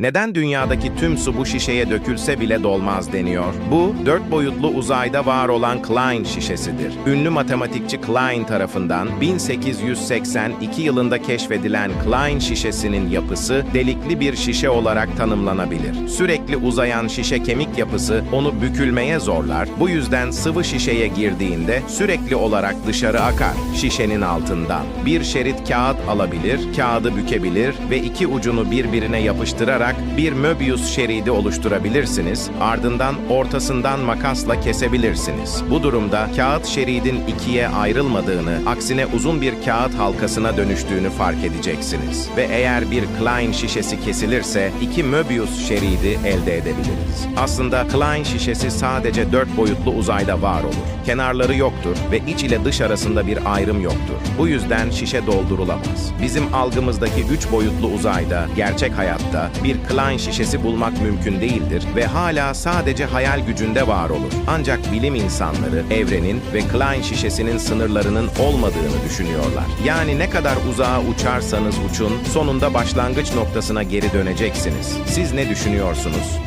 Neden dünyadaki tüm su bu şişeye dökülse bile dolmaz deniyor? Bu, dört boyutlu uzayda var olan Klein şişesidir. Ünlü matematikçi Klein tarafından 1882 yılında keşfedilen Klein şişesinin yapısı delikli bir şişe olarak tanımlanabilir. Sürekli uzayan şişe kemik yapısı onu bükülmeye zorlar. Bu yüzden sıvı şişeye girdiğinde sürekli olarak dışarı akar şişenin altından. Bir şerit kağıt alabilir, kağıdı bükebilir ve iki ucunu birbirine yapıştırarak bir Möbius şeridi oluşturabilirsiniz. Ardından ortasından makasla kesebilirsiniz. Bu durumda kağıt şeridin ikiye ayrılmadığını, aksine uzun bir kağıt halkasına dönüştüğünü fark edeceksiniz. Ve eğer bir Klein şişesi kesilirse iki Möbius şeridi elde edebiliriz. Aslında Klein şişesi sadece dört boyutlu uzayda var olur. Kenarları yoktur ve iç ile dış arasında bir ayrım yoktur. Bu yüzden şişe doldurulamaz. Bizim algımızdaki üç boyutlu uzayda, gerçek hayatta Klein şişesi bulmak mümkün değildir ve hala sadece hayal gücünde var olur. Ancak bilim insanları evrenin ve Klein şişesinin sınırlarının olmadığını düşünüyorlar. Yani ne kadar uzağa uçarsanız uçun, sonunda başlangıç noktasına geri döneceksiniz. Siz ne düşünüyorsunuz?